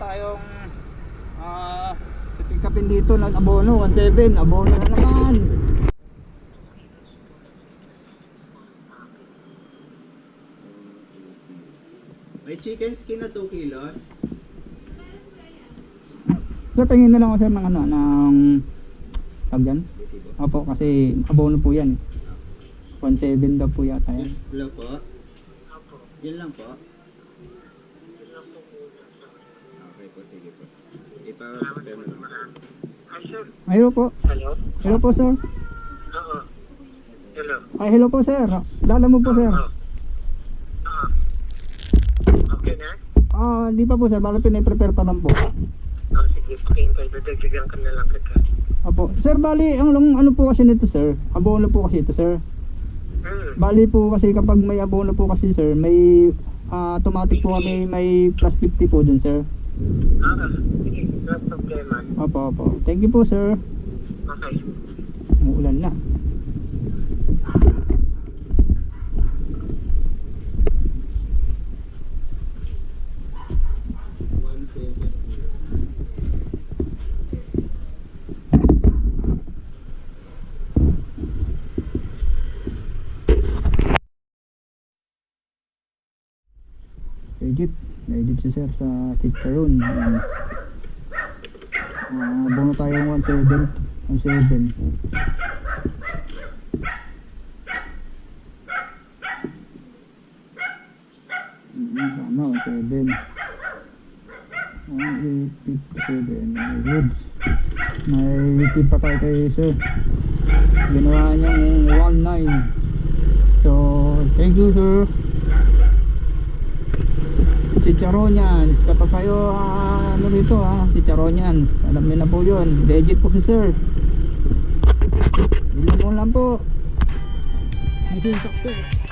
tayong ah pick dito ng abono 17 abono na naman May chicken skin na 2 kilos. sir tingin na lang ako sir ng ano ng tag yan opo kasi abono po yan 17 daw po yata yan Hello po. Yun lang po. Po, sige po. Ipa-prepare mo naman. hello po Hello? hello po sir Oo. Hello? ay hello po sir lala mo po sir Oo. Okay na? ah di pa po sir bala pinaprepare pa lang po Oh, sige, pakihintay. Dadagdagan ka na lang kita. Opo. Sir, bali, ang long, ano po kasi nito, sir? Abono po kasi ito, sir. Hmm. Bali po kasi kapag may abono po kasi, sir, may ah, automatic po kami may plus 50 po dun, sir. Ah, sige. No problema. Opo, opo. Thank you po, sir. Okay. Umuulan na. Legit. Legit si sir sa chicharon. Ayan. Ah, abono tayo ng 17. 17. Mm, Tama, 7. 1,857. May goods. May tip pa tayo kay sir. Ginawa niyang 1,9. So, thank you sir. Chicharonians. Kapag kayo, ah, ano rito ha, Chicharonians. Alam niyo na po yun. Legit po si sir. Ilan mo lang po. Mission success.